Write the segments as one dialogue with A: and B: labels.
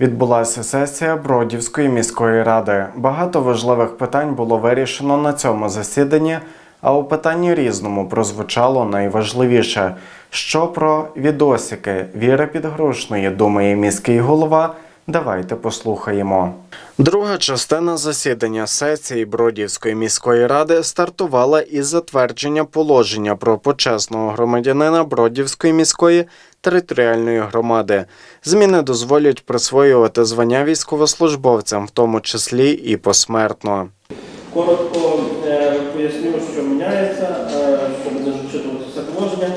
A: Відбулася сесія Бродівської міської ради. Багато важливих питань було вирішено на цьому засіданні, а у питанні різному прозвучало найважливіше. Що про відосики Віри Підгрушної думає міський голова? Давайте послухаємо. Друга частина засідання сесії Бродівської міської ради стартувала із затвердження положення про почесного громадянина Бродівської міської територіальної громади. Зміни дозволять присвоювати звання військовослужбовцям, в тому числі і посмертно.
B: Коротко е, поясню, що міняється, е, щоб не зачитувати все положення.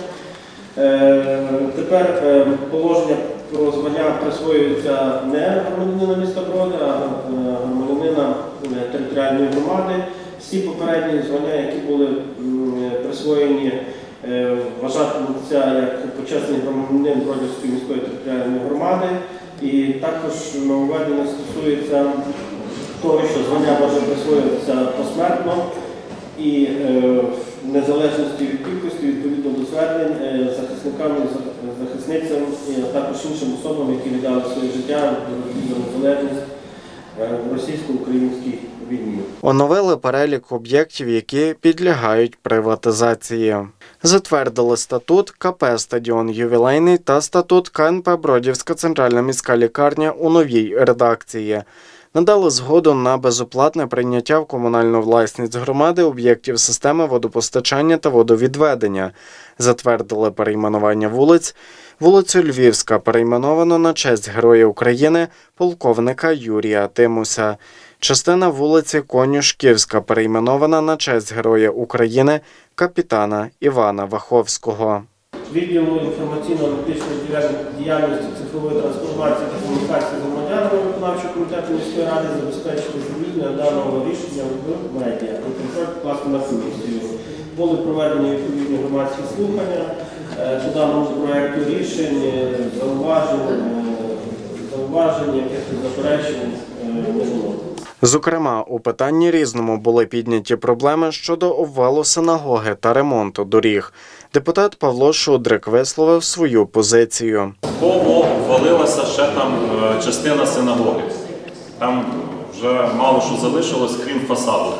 B: Е, Тепер е, положення про звання присвоюється не громадянина міста Броди, а е, громадянина е, територіальної громади. Всі попередні звання, які були е, присвоєні, вважатимуться як почесний громадянин Бродівської міської територіальної громади. І також нововведення стосується того, що звання може присвоюватися посмертно і незалежності від кількості відповідно до звернень е, захисникам і захисницям, і також іншим особам, які віддали своє життя за незалежність е, в російсько-українській війні.
A: Оновили перелік об'єктів, які підлягають приватизації. Затвердили статут КП Стадіон Ювілейний та статут КНП Бродівська центральна міська лікарня у новій редакції. Надали згоду на безоплатне прийняття в комунальну власність громади об'єктів системи водопостачання та водовідведення. Затвердили перейменування вулиць. Вулицю Львівська перейменовано на честь Героя України полковника Юрія Тимуся. Частина вулиці Конюшківська перейменована на честь Героя України капітана Івана Ваховського.
B: Відділу інформаційно-аналітичної діяль- діяльності цифрової трансформації та комунікації виконавчого комітету міської ради забезпечили провідне даного рішення в медіа контроль власне на комісію. Були проведені відповідні громадські слухання е, по даному проекту рішень, е, зауважень, е, якихось заперечень е.
A: Зокрема, у питанні різному були підняті проблеми щодо обвалу синагоги та ремонту доріг. Депутат Павло Шудрик висловив свою позицію.
C: Кого ввалилася ще там е, частина синагоги. Там вже мало що залишилось, крім фасаду.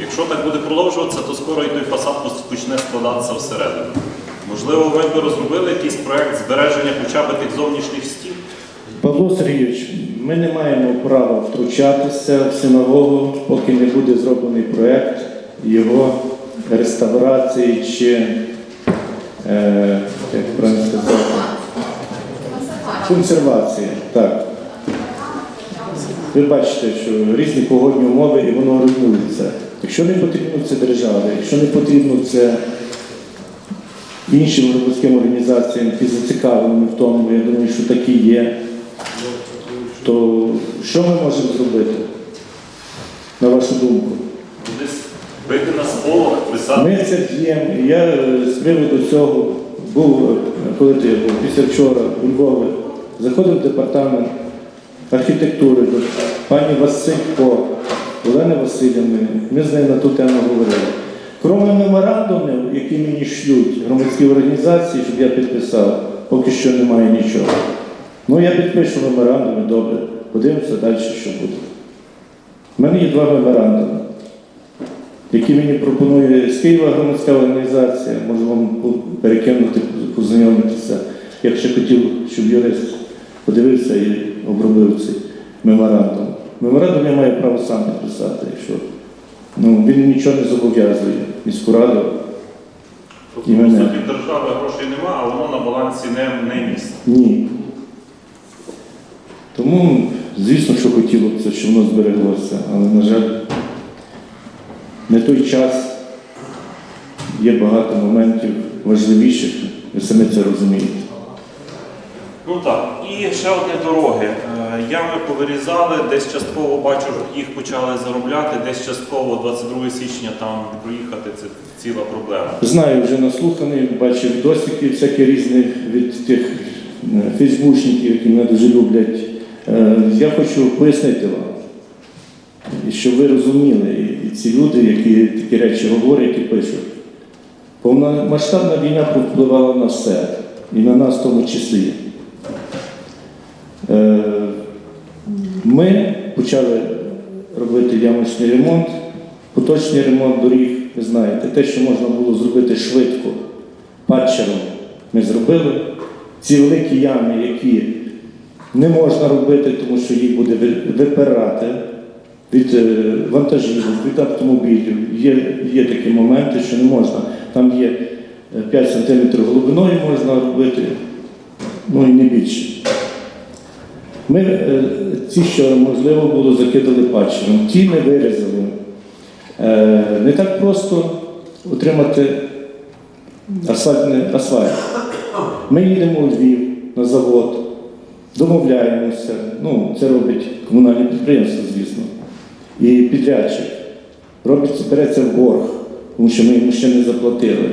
C: Якщо так буде продовжуватися, то скоро і той фасад почне складатися всередину. Можливо, ви б розробили якийсь проект збереження хоча б тих зовнішніх стін?
D: Павло Сергійович, ми не маємо права втручатися в синагогу, поки не буде зроблений проєкт його реставрації чи, е, як правильно сказати, консервації. Так. Ви бачите, що різні погодні умови і воно руйнується. Якщо не потрібно це державі, якщо не потрібно це іншим громадським організаціям, які зацікавлені в тому, я думаю, що такі є, то що ми можемо зробити, на вашу думку?
C: Бити на сполох, писати.
D: Ми це діємо. Я е, з приводу цього був, е, коли ти був, після вчора у Львові, заходив в департамент архітектури до пані Василько, Олени Васильівни. Ми з нею на ту тему говорили. Кроме меморандумів, які мені шлють громадські організації, щоб я підписав, поки що немає нічого. Ну, я підпишу меморандуми, добре. Подивимося далі, що буде. У мене є два меморандуми які мені пропонує з Києва громадська організація, можу вам перекинути, познайомитися. Я ще хотів, щоб юрист подивився і обробив цей меморандум. Меморандум я маю право сам підписати, якщо ну, він нічого не зобов'язує міську раду.
C: Тобто,
D: І мене.
C: суті, держави грошей нема, а воно на балансі не, не місце.
D: Ні. Тому, звісно, що хотіло б це, щоб воно збереглося, але, на жаль, не той час. Є багато моментів важливіших, ви самі це розумієте.
C: Ну так, і ще одне дороги. Е, Ями повирізали, десь частково бачу, їх почали заробляти, десь частково 22 січня там проїхати це ціла проблема.
D: Знаю, вже наслуханий, бачив відосики всякі різні від тих е, фейсбучників, які мене дуже люблять. Е, Я хочу пояснити вам, щоб ви розуміли, ці люди, які такі речі говорять і пишуть. Повномасштабна війна повпливала на все, і на нас в тому числі. Е, Ми почали робити ямочний ремонт, поточний ремонт доріг, ви знаєте, те, що можна було зробити швидко, падчером ми зробили. Ці великі ями, які не можна робити, тому що їх буде випирати від е, вантажів, від автомобілів. Є, є такі моменти, що не можна. Там є е, 5 см глибиною можна робити, ну і не більше. Ми е, ці, що можливо було, закидали патчером, ті не вирізали. Е, Не так просто отримати асфальт. Ми їдемо у Львів на завод, домовляємося. Ну, це робить комунальне підприємство, звісно. І підрядчик. Робить, береться в борг, тому що ми йому ще не заплатили.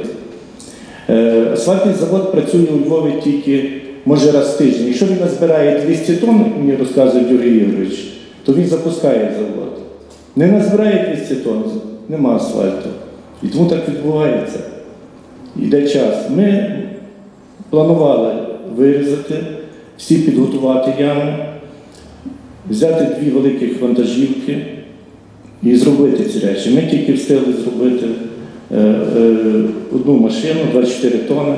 D: Е, Асфальтний завод працює у Львові тільки може раз в тиждень. Якщо він назбирає 200 тонн, мені розказує Юрій Ігорович, то він запускає завод. Не назбирає 200 тонн, нема асфальту. І тому так відбувається. Йде час. Ми планували вирізати, всі підготувати ями, взяти дві великих вантажівки і зробити ці речі. Ми тільки встигли зробити е, е, одну машину, 24 тони,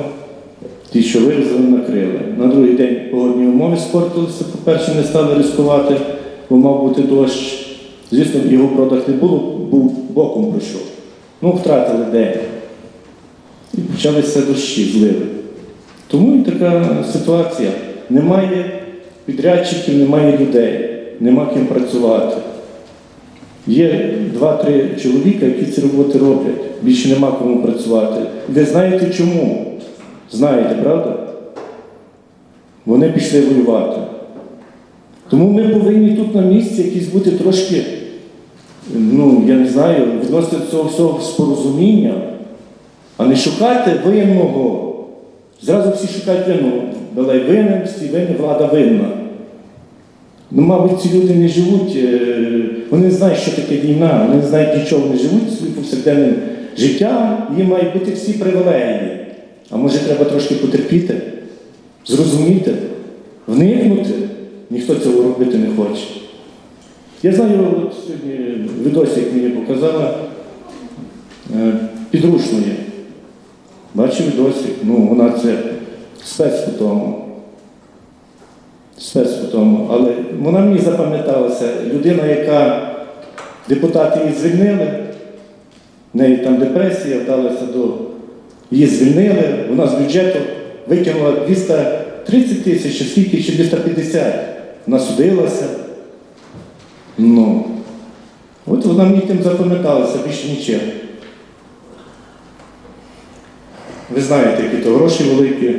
D: ті, що вирізали, накрили. На другий день погодні умови спортилися, по-перше, не стали ризикувати, бо мав бути дощ. Звісно, його продаж не було, був боком пройшов. Ну, втратили день. І почалися дощі, зливи. Тому і така ситуація. Немає підрядчиків, немає людей, нема ким працювати. Є два-три чоловіка, які ці роботи роблять. Більше нема кому працювати. Ви знаєте чому? Знаєте, правда? Вони пішли воювати. Тому ми повинні тут на місці якісь бути трошки, ну, я не знаю, відносити цього всього з порозумінням, а не шукати винного. Зразу всі шукають винного. Далай винен, всі винні, влада винна. Ну, мабуть, ці люди не живуть, е, вони не знають, що таке війна, вони не знають нічого, вони живуть своїм повсякденним життям, їм мають бути всі привілеї. А може треба трошки потерпіти, зрозуміти, вникнути. Ніхто цього робити не хоче. Я знаю, от сьогодні відосик мені показала е, підручної. Бачив відосик, ну вона це спец по тому. По тому. Але вона мені запам'яталася. Людина, яка депутати її звільнили, в неї там депресія, вдалася до. Її звільнили, вона з бюджету викинула 230 тисяч, скільки, чи 250. Вона судилася. Ну. От вона мені тим запам'яталася, більше нічим. Ви знаєте, які то гроші великі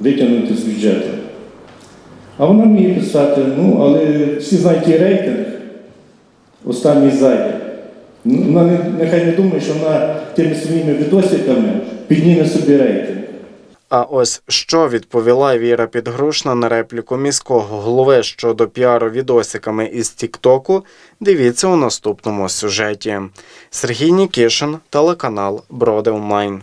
D: витягнути з бюджету. А вона вміє писати, ну, але всі знають її рейтинг, останній ззаді. Ну, Вона не, нехай не думає, що вона тими своїми відосиками підніме собі рейтинг.
A: А ось що відповіла Віра Підгрушна на репліку міського голови щодо піару відосиками із Тіктоку, дивіться у наступному сюжеті. Сергій Нікішин, телеканал Броди Онлайн.